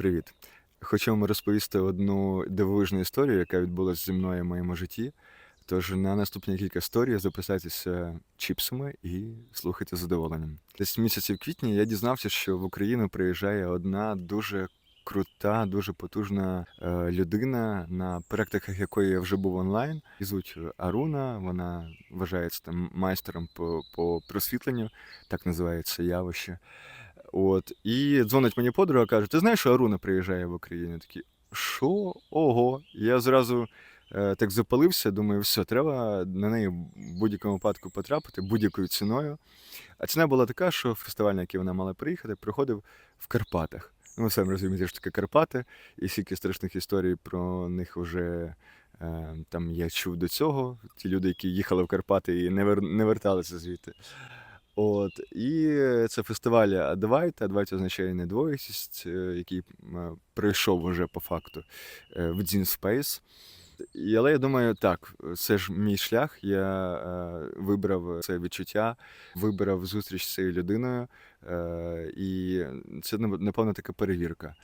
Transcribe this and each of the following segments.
Привіт. Хочу вам розповісти одну дивовижну історію, яка відбулася зі мною в моєму житті. Тож на наступні кілька сторій записайтеся чіпсами і слухайте задоволенням. Десь в місяці в квітні я дізнався, що в Україну приїжджає одна дуже крута, дуже потужна е, людина, на практиках якої я вже був онлайн. Її Звуть Аруна. Вона вважається там майстером по, по просвітленню, так називається явище. От, і дзвонить мені подруга, каже: Ти знаєш, що Аруна приїжджає в Україну? Я такий, що? Ого. Я зразу е, так запалився, думаю, все, треба на неї в будь-якому випадку потрапити, будь-якою ціною. А ціна була така, що фестиваль, на який вона мала приїхати, проходив в Карпатах. Ну, ви самі розумієте, що таке Карпати, і скільки страшних історій про них вже е, там я чув до цього. Ті люди, які їхали в Карпати і не, вер... не верталися звідти. От, і це фестиваль Адвайт. Адвайт означає недвоїстість, е, який е, пройшов уже по факту е, в Дзін Space. І, але я думаю, так, це ж мій шлях. Я е, вибрав це відчуття, вибрав зустріч з цією людиною, е, і це напевно така перевірка.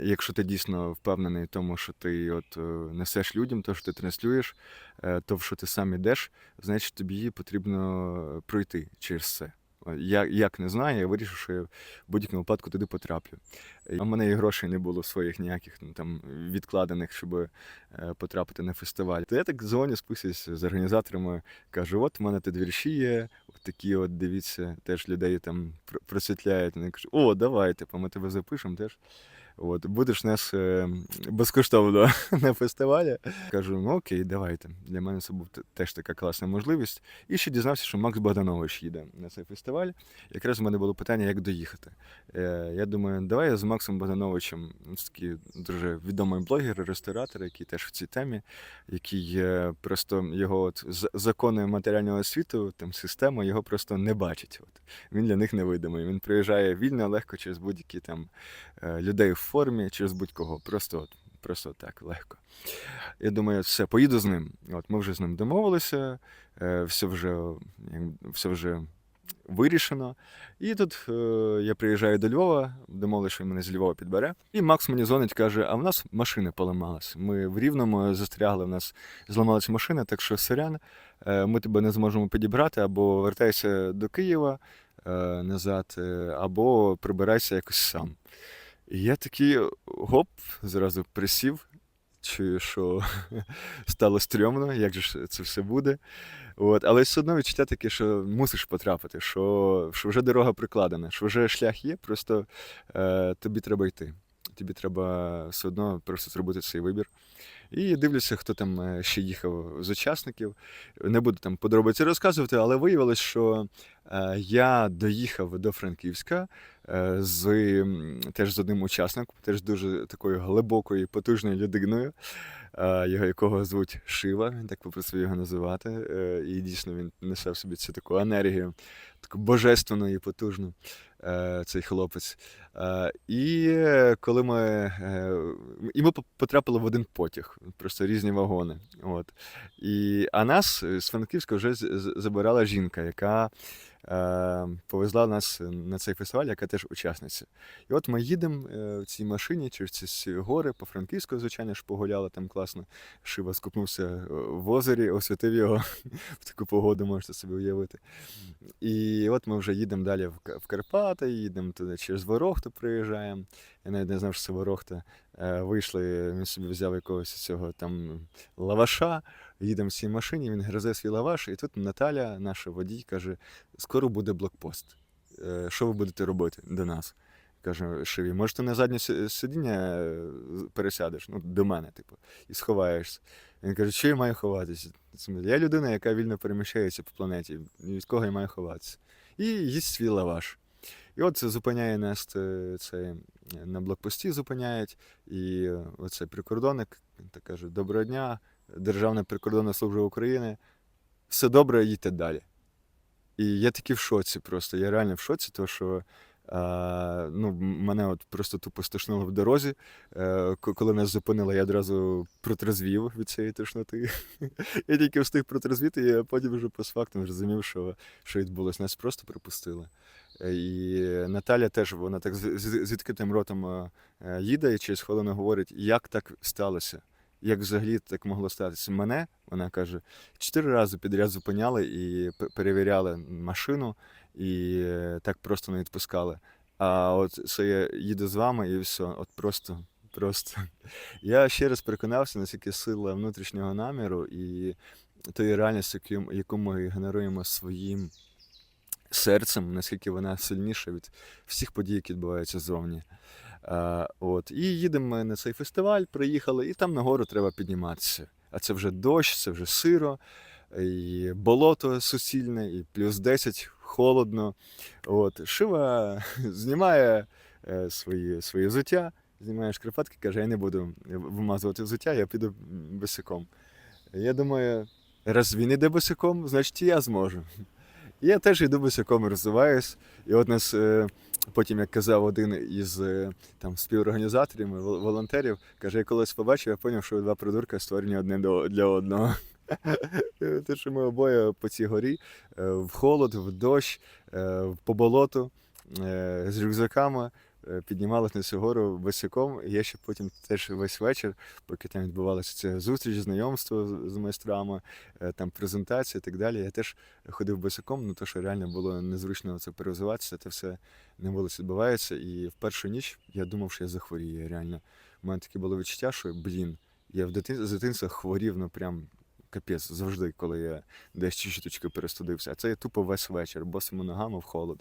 Якщо ти дійсно впевнений в тому, що ти от е, несеш людям, то що ти транслюєш, е, то в що ти сам ідеш, значить тобі потрібно пройти через це. Я як не знаю, я вирішив, що я в будь-якому випадку туди потраплю. У мене і грошей не було своїх ніяких ну, там відкладених, щоб е, потрапити на фестиваль. То я так дзвоню, списуюся з організаторами, кажу: от в мене тут вірші є, от такі от дивіться, теж людей там просвітляють. Вони кажуть, о, давайте, ми тебе запишемо теж. От, будеш нас е, безкоштовно на фестивалі. Кажу, ну окей, давайте. Для мене це був теж така класна можливість. І ще дізнався, що Макс Богданович їде на цей фестиваль. Якраз в мене було питання, як доїхати. Е, я думаю, давай я з Максом Богдановичем, ну, такий дуже відомий блогер, ресторатор, який теж в цій темі, який е, просто його от закони матеріального світу, там система його просто не бачить. От. Він для них невидимий. Він приїжджає вільно, легко через будь-які там е, людей формі, через будь-кого. Просто от, просто так, легко. Я думаю, все, поїду з ним. От ми вже з ним домовилися, е, все вже, все вже вирішено. І тут е, я приїжджаю до Львова, домовилися, що він мене з Львова підбере. І Макс мені дзвонить, каже: а в нас машина поламалась. Ми в Рівному застрягли, в нас зламалась машина, так що сорян, е, ми тебе не зможемо підібрати, або вертайся до Києва назад, або прибирайся якось сам. І я такий гоп, зразу присів, чую, що стало стрьомно, як же ж це все буде. От, але все одно відчуття таке, що мусиш потрапити, що, що вже дорога прикладена, що вже шлях є, просто е, тобі треба йти. Тобі треба все одно просто зробити цей вибір. І дивлюся, хто там е, ще їхав з учасників. Не буду там подробиці розказувати, але виявилось, що е, я доїхав до Франківська е, з теж з одним учасником, теж дуже такою глибокою, потужною людиною, його якого звуть Шива, він так попросив його називати. І дійсно він несе в собі цю таку енергію, таку божественну і потужну, цей хлопець. Е, І е, коли ми, е, і ми потрапили в один потяг, просто різні вагони. От. І, а нас е, з Франківська вже забирала жінка, яка е, повезла нас на цей фестиваль, яка теж учасниця. І от ми їдемо е, в цій машині через ці гори по Франківську, звичайно ж, погуляли там класно. Шива скупнувся е, в озері, освятив його в таку погоду, можете собі уявити. І от ми вже їдемо далі в Карпати, їдемо туди через Ворохту приїжджаємо. Я навіть не знав, що це Ворохта. Е, Вийшли, він собі взяв якогось цього там лаваша, їдемо в цій машині, він гризе свій лаваш, і тут Наталя, наша водій, каже: скоро буде блокпост. Е, Що ви будете робити до нас? Каже, Шиві, може, ти на заднє сидіння е, пересядеш, ну, до мене, типу, і сховаєшся. Він каже, що я маю ховатися? Я людина, яка вільно переміщається по планеті. Від кого я маю ховатися. І їсть свій лаваш. І от зупиняє нас е, це на блокпості зупиняють, і оцей прикордонник так каже: Доброго дня, Державна прикордонна служба України. Все добре, їдьте далі. І я такий в шоці просто. Я реально в шоці, тому що а, ну, мене от просто тупо стошнило в дорозі. Е, ко- коли нас зупинили, я одразу протрезвів від цієї тошноти. я тільки встиг протрезвіти, і я потім вже постфактум зрозумів, що, що відбулося. Нас просто припустили. Е, І Наталя теж вона так з, відкритим ротом е, е, їде і через хвилину говорить, як так сталося. Як взагалі так могло статися? Мене, вона каже, чотири рази підряд зупиняли і перевіряли машину, і е, так просто не відпускали. А от це я їду з вами і все, от просто, просто. Я ще раз переконався, наскільки сила внутрішнього наміру і тої реальності, яку- ми генеруємо своїм серцем, наскільки вона сильніша від всіх подій, які відбуваються ззовні. А, от. І їдемо ми на цей фестиваль, приїхали, і там нагору треба підніматися. А це вже дощ, це вже сиро, і болото суцільне, і плюс 10, холодно. От. Шива знімає е, свої, свої взуття, знімає шкарпетки, каже, я не буду вимазувати взуття, я піду босиком. Я думаю, раз він іде босиком, значить і я зможу. Я теж йду босиком розвиваюсь. І от нас е, потім, як казав один із е, там, співорганізаторів, вол- волонтерів, каже, я колись побачив, я зрозумів, що два придурка створені одне для одного. Те, що ми обоє по цій горі, е, в холод, в дощ, е, по болоту, з рюкзаками. Е, Піднімалися на цю гору босиком. І я ще потім теж весь вечір, поки там відбувалася ця зустріч, знайомство з- майстрами, е, там презентація і так далі. Я теж ходив босиком, ну то що реально було незручно це перевзуватися, це все не вулиці відбувається. І в першу ніч я думав, що я захворію. Реально, у мене таке було відчуття, що блін, я в дитин... з дитинства хворів, ну прям капець завжди, коли я десь чуть-чуть перестудився. А це я тупо весь вечір, босими ногами в холод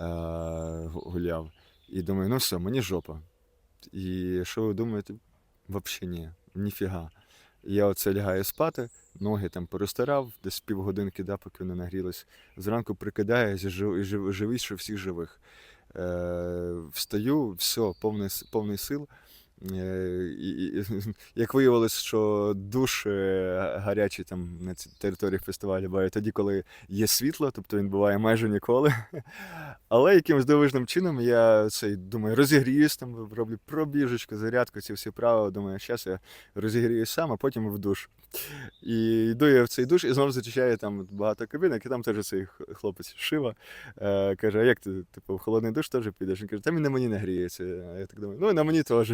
е- гуляв. І думаю, ну все, мені жопа. І що ви думаєте? Взагалі ні, ніфіга. Я оце лягаю спати, ноги там перестарав, десь півгодинки, да, поки вони нагрілись. Зранку прикидаю, і жив, і жив, живий, що всіх живих. Е, встаю, все, повний, повний сил. Е, і, і, як виявилось, що душ е, гарячий там на цій території фестивалю буває тоді, коли є світло, тобто він буває майже ніколи. Але якимось дивовижним чином я цей думаю, розігріюсь там, роблю пробіжечку, зарядку, ці всі правила. Думаю, зараз я розігріюсь сам, а потім в душ. І йду я в цей душ і знову зустрічаю там багато кабінок, і там теж цей хлопець Шива е, каже: а як ти типу, в холодний душ теж підеш? Він каже, та він на мені не гріється. А я так думаю, ну і на мені теж.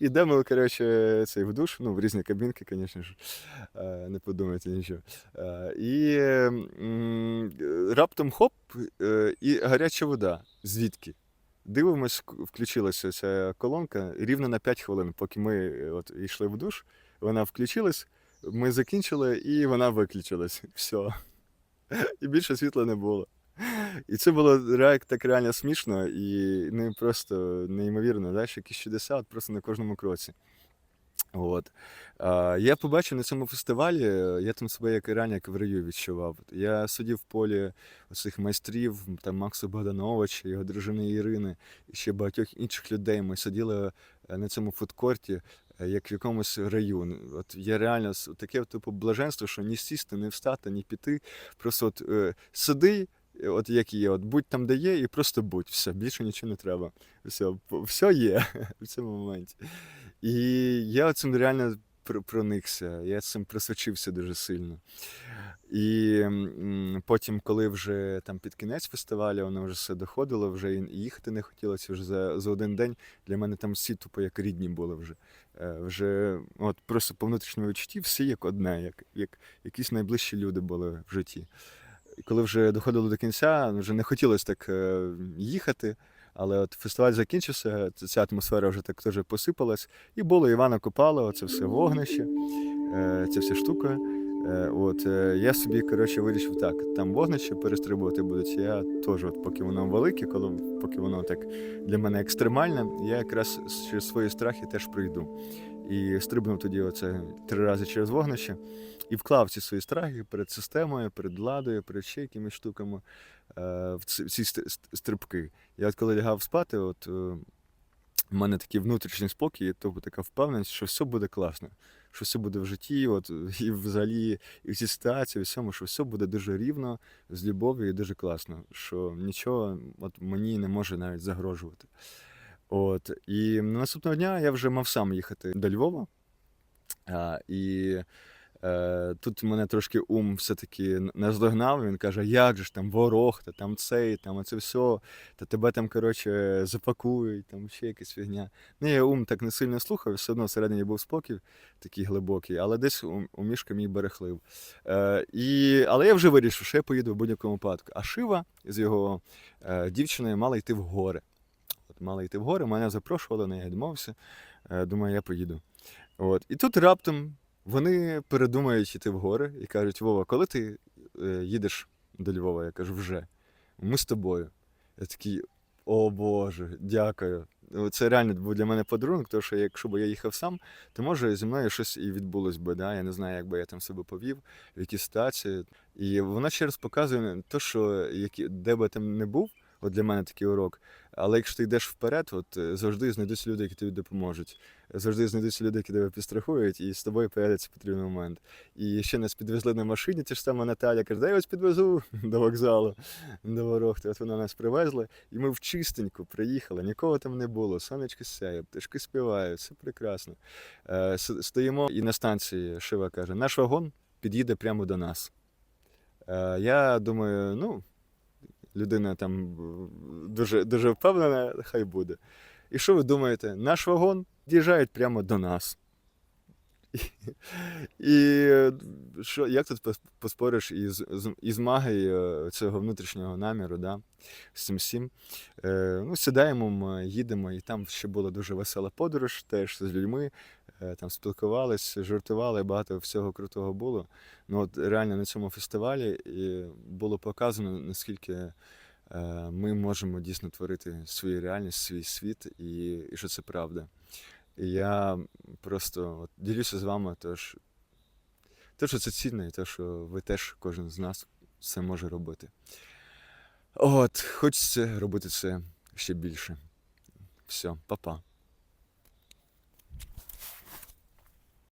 Ідемо, коротше, цей в душ, ну, в різні кабінки, звісно ж, е, не подумайте нічого. І раптом хоп, і гаряча вода. Звідки? Дивимось, включилася ця колонка рівно на 5 хвилин, поки ми е, от, йшли в душ, вона включилась, ми закінчили, і вона виключилась. Все. І більше світла не було. І це було так реально смішно і не просто неймовірно, знаєш, якісь чудеса от просто на кожному кроці. От. А, я побачив на цьому фестивалі, я там себе як реально як в раю відчував. Я сидів в полі оцих майстрів, там Макса Богдановича, його дружини Ірини і ще багатьох інших людей. Ми сиділи е, на цьому фудкорті, е, як в якомусь раю. От є реально таке типу блаженство, що ні сісти, ні встати, ні піти. Просто от е, сиди, от як є, от будь там, де є, і просто будь. Все, більше нічого не треба. Все, все є в цьому моменті. І я цим реально проникся, я цим просочився дуже сильно. І потім, коли вже там під кінець фестивалю, воно вже все доходило, вже і їхати не хотілося вже за, за один день. Для мене там всі тупо як рідні були вже. Е, Вже от просто по внутрішньому відчутті всі як одне, як, як якісь найближчі люди були в житті. Коли вже доходило до кінця, вже не хотілося так е, їхати. Але от фестиваль закінчився, ця атмосфера вже так теж посипалась. І було Івана Копалова, це все вогнище, е, ця вся штука. Е, От, я собі коротше, вирішив так, там вогнище перестрибувати будуть. Я теж, от, поки воно велике, коли, поки воно так для мене екстремальне, я якраз через свої страхи теж пройду. І стрибнув тоді оце три рази через вогнище і вклав ці свої страхи перед системою, перед владою, перед ще якимись штуками е, в ці, стрибки. Я от коли лягав спати, от е, в мене такий внутрішній спокій, тобто така впевненість, що все буде класно, що все буде в житті, от, і взагалі, і в цій ситуації, всьому, що все буде дуже рівно, з любов'ю і дуже класно, що нічого от, мені не може навіть загрожувати. От, і наступного дня я вже мав сам їхати до Львова. А, і тут мене трошки ум все-таки наздогнав. Він каже: як же ж там ворог, та там цей, там оце все, та тебе там, коротше, запакують, там ще якась фігня. Ну, я ум так не сильно слухав, все одно всередині був спокій такий глибокий, але десь у, мішка мій берехлив. Е, і, але я вже вирішив, що я поїду в будь-якому випадку. А Шива з його е, дівчиною мала йти в гори. От, мала йти в гори, мене запрошували, але я відмовився. Е, думаю, я поїду. От. І тут раптом вони передумають йти в гори і кажуть: Вова, коли ти е, їдеш до Львова? Я кажу, вже. Ми з тобою. Я такий, о Боже, дякую. Ну, Це реально був для мене подарунок, тому що якщо б я їхав сам, то може зі мною щось і відбулось би. Да? Я не знаю, як би я там себе повів, в які ситуації. І вона ще раз показує те, що де би там не був, от для мене такий урок. Але якщо ти йдеш вперед, от е, завжди знайдуться люди, які тобі допоможуть. Завжди знайдуться люди, які тебе підстрахують, і з тобою появиться потрібний момент. І ще нас підвезли на машині, ті ж сама Наталя каже, дай я вас підвезу до вокзалу, до Ворохти. От вона нас привезла, і ми в чистеньку приїхали, нікого там не було, сонечко сяє, пташки співають, все прекрасно. Е, стоїмо, і на станції Шива каже, наш вагон під'їде прямо до нас. Е, я думаю, ну, людина там е, дуже, дуже впевнена, хай буде. І що ви думаєте? Наш вагон діжають прямо до нас. І, і е, що, як тут поспориш із, із магією цього внутрішнього наміру, да? з цим всім. Е, ну, сідаємо, їдемо, і там ще була дуже весела подорож, теж з людьми. Е, там спілкувалися, жартували, багато всього крутого було. Ну, от реально на цьому фестивалі і було показано, наскільки е, ми можемо дійсно творити свою реальність, свій світ, і, і що це правда. І я просто от, ділюся з вами, тож, те, що це цінно, і те, що ви теж, кожен з нас, це може робити. От, хочеться робити це ще більше. Все, па-па.